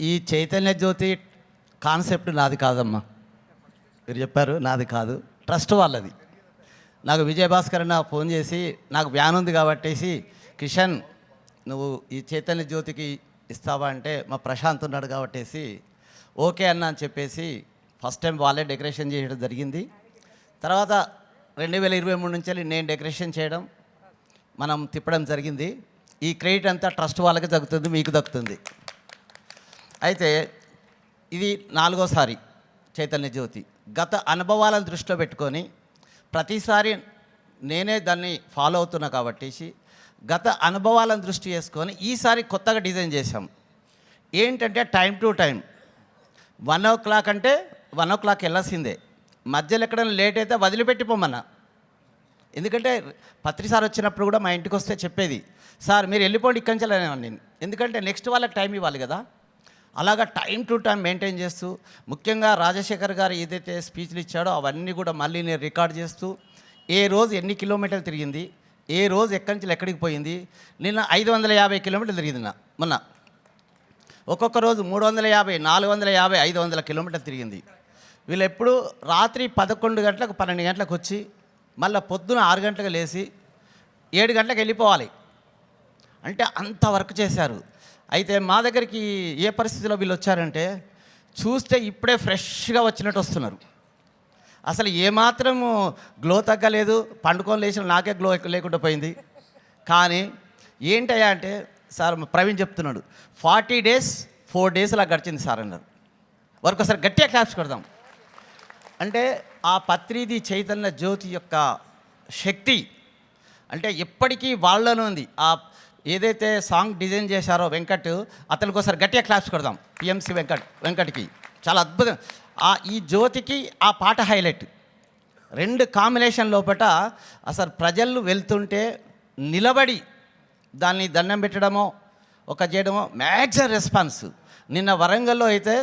ఈ చైతన్య జ్యోతి కాన్సెప్ట్ నాది కాదమ్మా. మీరు చెప్పారు నాది కాదు. ట్రస్ట్ వాళ్ళది. నాకు విజయభాస్కర్ అన్న ఫోన్ చేసి నాకు వ్యాన్ ఉంది కాబట్టేసి కిషన్ నువ్వు ఈ చైతన్య జ్యోతికి ఇస్తావా అంటే మా ప్రశాంత్ ఉన్నాడు కాబట్టేసి ఓకే అన్న అని చెప్పేసి ఫస్ట్ టైం వాళ్ళే డెకరేషన్ చేయడం జరిగింది. తర్వాత రెండు వేల ఇరవై మూడు నుంచి వెళ్ళి నేను డెకరేషన్ చేయడం మనం తిప్పడం జరిగింది. ఈ క్రెడిట్ అంతా ట్రస్ట్ వాళ్ళకి దక్కుతుంది మీకు దక్కుతుంది అయితే ఇది నాలుగోసారి చైతన్య జ్యోతి. గత అనుభవాలను దృష్టిలో పెట్టుకొని ప్రతిసారి నేనే దాన్ని ఫాలో అవుతున్నా కాబట్టి గత అనుభవాలను దృష్టి చేసుకొని ఈసారి కొత్తగా డిజైన్ చేశాం. ఏంటంటే time to time one o'clock అంటే వన్ ఓ క్లాక్ వెళ్ళాల్సిందే. మధ్యలో ఎక్కడైనా లేట్ అయితే వదిలిపెట్టిపోమన్నా. ఎందుకంటే పత్రి సార్ వచ్చినప్పుడు కూడా మా ఇంటికి వస్తే చెప్పేది సార్ మీరు వెళ్ళిపోండి ఇక్కడి నుంచి నేను. ఎందుకంటే నెక్స్ట్ వాళ్ళకి టైం ఇవ్వాలి కదా. అలాగా టైం టు టైం మెయింటైన్ చేస్తూ ముఖ్యంగా రాజశేఖర్ గారు ఏదైతే స్పీచ్లు ఇచ్చాడో అవన్నీ కూడా మళ్ళీ నేను రికార్డ్ చేస్తూ ఏ రోజు ఎన్ని కిలోమీటర్లు తిరిగింది ఏ రోజు ఎక్కడి నుంచి ఎక్కడికి పోయింది నిన్న ఐదు వందల యాభై కిలోమీటర్లు తిరిగింది నా మొన్న. ఒక్కొక్క రోజు మూడు వందల యాభై నాలుగు వందల యాభై ఐదు వందల కిలోమీటర్లు తిరిగింది. వీళ్ళు ఎప్పుడు రాత్రి పదకొండు గంటలకు పన్నెండు గంటలకు వచ్చి మళ్ళీ పొద్దున ఆరు గంటలకు లేచి ఏడు గంటలకు వెళ్ళిపోవాలి. అంటే అంత వర్క్ చేశారు. అయితే మా దగ్గరికి ఏ పరిస్థితిలో వీళ్ళు వచ్చారంటే చూస్తే ఇప్పుడే ఫ్రెష్గా వచ్చినట్టు వస్తున్నారు. అసలు ఏమాత్రము గ్లో తగ్గలేదు పండుకొని లేచిన నాకే గ్లో లేకుండా పోయింది. కానీ ఏంటయ్యా అంటే సార్ ప్రవీణ్ చెప్తున్నాడు ఫార్టీ డేస్ ఫోర్ డేస్ అలా గడిచింది సార్ అన్నారు. వరకు ఒకసారి గట్టిగా క్లాప్స్ కొడదాం. అంటే ఆ పత్రిది చైతన్య జ్యోతి యొక్క శక్తి అంటే ఎప్పటికీ వాళ్ళలో ఉంది. ఆ ఏదైతే సాంగ్ డిజైన్ చేశారో వెంకట్ అతనికి ఒకసారి గట్టిగా క్లాప్స్ కొడదాం. పిఎంసి వెంకట్ వెంకట్కి. చాలా అద్భుతం. ఆ ఈ జ్యోతికి ఆ పాట హైలైట్. రెండు కాంబినేషన్ లోపట అసలు ప్రజలు వెళ్తుంటే నిలబడి దాన్ని దండం పెట్టడమో ఒక చేయడమో మ్యాక్సిమం రెస్పాన్స్. నిన్న వరంగల్లో అయితే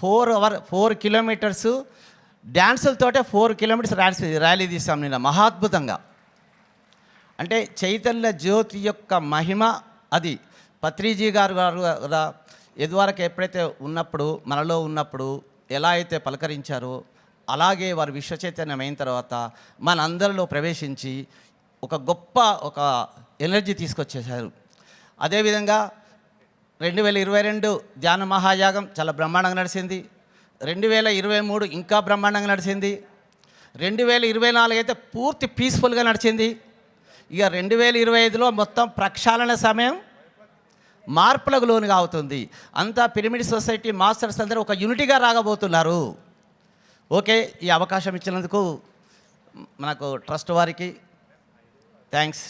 ఫోర్ అవర్ ఫోర్ కిలోమీటర్స్ డ్యాన్సులతోటే ఫోర్ కిలోమీటర్స్ ర్యాన్స్ ర్యాలీ తీసాం నిన్న. మహాద్భుతంగా అంటే చైతన్య జ్యోతి యొక్క మహిమ అది. పత్రిజీ గారు గారు కదా ఎదువరకు ఎప్పుడైతే ఉన్నప్పుడు మనలో ఉన్నప్పుడు ఎలా అయితే పలకరించారో అలాగే వారు విశ్వచైతన్యం అయిన తర్వాత మనందరిలో ప్రవేశించి ఒక గొప్ప ఒక ఎనర్జీ తీసుకొచ్చేశారు. అదేవిధంగా రెండు వేల ఇరవై రెండు ధ్యాన మహాయాగం చాలా బ్రహ్మాండంగా నడిచింది రెండు వేల ఇరవై మూడు ఇంకా బ్రహ్మాండంగా నడిచింది రెండు వేల ఇరవై నాలుగు అయితే పూర్తి పీస్ఫుల్గా నడిచింది. ఇక రెండు వేల ఇరవై ఐదులో మొత్తం ప్రక్షాళన సమయం మార్పులకు లోనుగా అవుతుంది. అంతా పిరమిడ్ సొసైటీ మాస్టర్స్ అందరూ ఒక యూనిటీగా రాగబోతున్నారు. ఓకే ఈ అవకాశం ఇచ్చినందుకు మనకు ట్రస్ట్ వారికి థ్యాంక్స్.